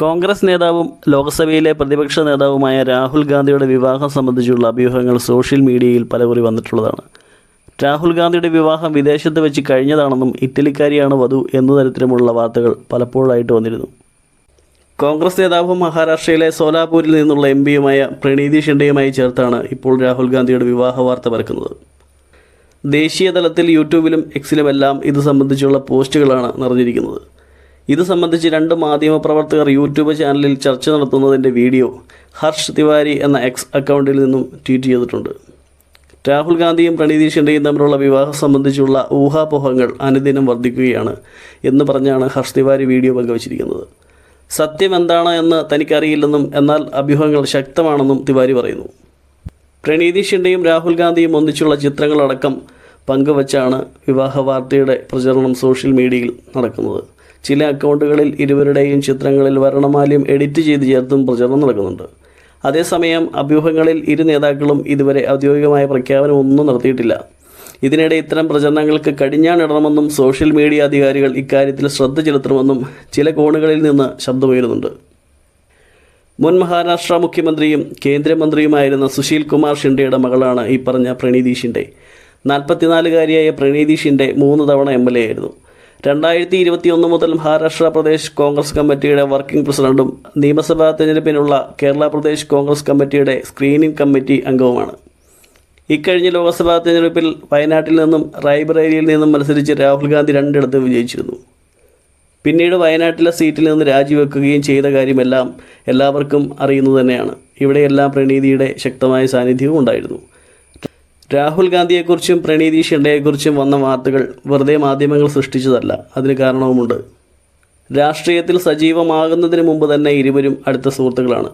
കോൺഗ്രസ് നേതാവും ലോക്സഭയിലെ പ്രതിപക്ഷ നേതാവുമായ രാഹുൽ ഗാന്ധിയുടെ വിവാഹം സംബന്ധിച്ചുള്ള അഭ്യൂഹങ്ങൾ സോഷ്യൽ മീഡിയയിൽ പലകുറി വന്നിട്ടുള്ളതാണ്. രാഹുൽ ഗാന്ധിയുടെ വിവാഹം വിദേശത്ത് വെച്ച് കഴിഞ്ഞതാണെന്നും ഇറ്റലിക്കാരിയാണ് വധു എന്ന തരത്തിലുമുള്ള വാർത്തകൾ പലപ്പോഴായിട്ട് വന്നിരുന്നു. കോൺഗ്രസ് നേതാവും മഹാരാഷ്ട്രയിലെ സോലാപൂരിൽ നിന്നുള്ള എം പിയുമായ പ്രണീതി ഷിൻഡെയുമായി ചേർത്താണ് ഇപ്പോൾ രാഹുൽ ഗാന്ധിയുടെ വിവാഹ വാർത്ത പരക്കുന്നത്. ദേശീയ തലത്തിൽ യൂട്യൂബിലും എക്സിലുമെല്ലാം ഇത് സംബന്ധിച്ചുള്ള പോസ്റ്റുകളാണ് നിറഞ്ഞിരിക്കുന്നത്. ഇത് സംബന്ധിച്ച് രണ്ട് മാധ്യമപ്രവർത്തകർ യൂട്യൂബ് ചാനലിൽ ചർച്ച നടത്തുന്നതിന്റെ വീഡിയോ ഹർഷ് തിവാരി എന്ന എക്സ് അക്കൗണ്ടിൽ നിന്നും ട്വീറ്റ് ചെയ്തിട്ടുണ്ട്. രാഹുൽ ഗാന്ധിയും പ്രണീതി ഷിൻഡെയും തമ്മിലുള്ള വിവാഹം സംബന്ധിച്ചുള്ള ഊഹാപോഹങ്ങൾ അനുദിനം വർദ്ധിക്കുകയാണ് എന്ന് പറഞ്ഞാണ് ഹർഷ് തിവാരി വീഡിയോ പങ്കുവച്ചിരിക്കുന്നത്. സത്യം എന്താണ് എന്ന് തനിക്കറിയില്ലെന്നും എന്നാൽ അഭ്യൂഹങ്ങൾ ശക്തമാണെന്നും തിവാരി പറയുന്നു. പ്രണീതി ഷിൻഡെയും രാഹുൽ ഗാന്ധിയും ഒന്നിച്ചുള്ള ചിത്രങ്ങളടക്കം പങ്കുവച്ചാണ് വിവാഹ വാർത്തയുടെ പ്രചരണം സോഷ്യൽ മീഡിയയിൽ നടക്കുന്നത്. ചില അക്കൗണ്ടുകളിൽ ഇരുവരുടെയും ചിത്രങ്ങളിൽ വർണമാല്യം എഡിറ്റ് ചെയ്ത് ചേർത്തും പ്രചരണം നടക്കുന്നുണ്ട്. അതേസമയം അഭ്യൂഹങ്ങളിൽ ഇരു നേതാക്കളും ഇതുവരെ ഔദ്യോഗികമായ പ്രഖ്യാപനമൊന്നും നടത്തിയിട്ടില്ല. ഇതിനിടെ ഇത്തരം പ്രചരണങ്ങൾക്ക് കടിഞ്ഞാണിടണമെന്നും സോഷ്യൽ മീഡിയ അധികാരികൾ ഇക്കാര്യത്തിൽ ശ്രദ്ധ ചെലുത്തണമെന്നും ചില കോണുകളിൽ നിന്ന് ശബ്ദമുയരുന്നുണ്ട്. മുൻ മഹാരാഷ്ട്ര മുഖ്യമന്ത്രിയും കേന്ദ്രമന്ത്രിയുമായിരുന്ന സുശീൽ കുമാർ ഷിൻഡെയുടെ മകളാണ് ഈ പറഞ്ഞ പ്രണീതി ഷിൻഡെ. നാൽപ്പത്തിനാലുകാരിയായ പ്രണീതി ഷിൻഡെ മൂന്ന് തവണ എം എൽ എ ആയിരുന്നു. രണ്ടായിരത്തി ഇരുപത്തിയൊന്ന് മുതൽ മഹാരാഷ്ട്ര പ്രദേശ് കോൺഗ്രസ് കമ്മിറ്റിയുടെ വർക്കിംഗ് പ്രസിഡന്റും നിയമസഭാ തെരഞ്ഞെടുപ്പിനുള്ള കേരള പ്രദേശ് കോൺഗ്രസ് കമ്മിറ്റിയുടെ സ്ക്രീനിംഗ് കമ്മിറ്റി അംഗവുമാണ്. ഇക്കഴിഞ്ഞ ലോക്സഭാ തെരഞ്ഞെടുപ്പിൽ വയനാട്ടിൽ നിന്നും റായ്ബറേലിയിൽ നിന്നും മത്സരിച്ച് രാഹുൽ ഗാന്ധി രണ്ടിടത്തും വിജയിച്ചിരുന്നു. പിന്നീട് വയനാട്ടിലെ സീറ്റിൽ നിന്ന് രാജിവെക്കുകയും ചെയ്ത കാര്യമെല്ലാം എല്ലാവർക്കും അറിയുന്നത് തന്നെയാണ്. ഇവിടെയെല്ലാം പ്രണീതിയുടെ ശക്തമായ സാന്നിധ്യവും ഉണ്ടായിരുന്നു. രാഹുൽ ഗാന്ധിയെക്കുറിച്ചും പ്രണീതി ഷിണ്ടയെക്കുറിച്ചും വന്ന വാർത്തകൾ വെറുതെ മാധ്യമങ്ങൾ സൃഷ്ടിച്ചതല്ല. അതിന് കാരണവുമുണ്ട്. രാഷ്ട്രീയത്തിൽ സജീവമാകുന്നതിന് മുമ്പ് തന്നെ ഇരുവരും അടുത്ത സുഹൃത്തുക്കളാണ്.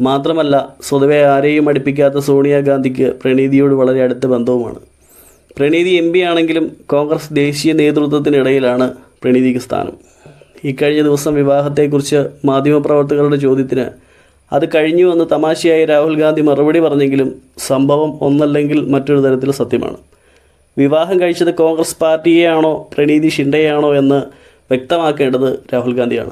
മാത്രമല്ല സ്വതവേ ആരെയും അടുപ്പിക്കാത്ത സോണിയാഗാന്ധിക്ക് പ്രണീതിയോട് വളരെ അടുത്ത ബന്ധവുമാണ്. പ്രണീതി എം പി ആണെങ്കിലും കോൺഗ്രസ് ദേശീയ നേതൃത്വത്തിനിടയിലാണ് പ്രണീതിക്ക് സ്ഥാനം. ഇക്കഴിഞ്ഞ ദിവസം വിവാഹത്തെക്കുറിച്ച് മാധ്യമപ്രവർത്തകരുടെ ചോദ്യത്തിന് അത് കഴിഞ്ഞു എന്ന് തമാശയായി രാഹുൽ ഗാന്ധി മറുപടി പറഞ്ഞെങ്കിലും സംഭവം ഒന്നല്ലെങ്കിൽ മറ്റൊരു തരത്തിൽ സത്യമാണ്. വിവാഹം കഴിച്ചത് കോൺഗ്രസ് പാർട്ടിയെയാണോ പ്രണീതി ഷിൻഡെയാണോ എന്ന് വ്യക്തമാക്കേണ്ടത് രാഹുൽ ഗാന്ധിയാണ്.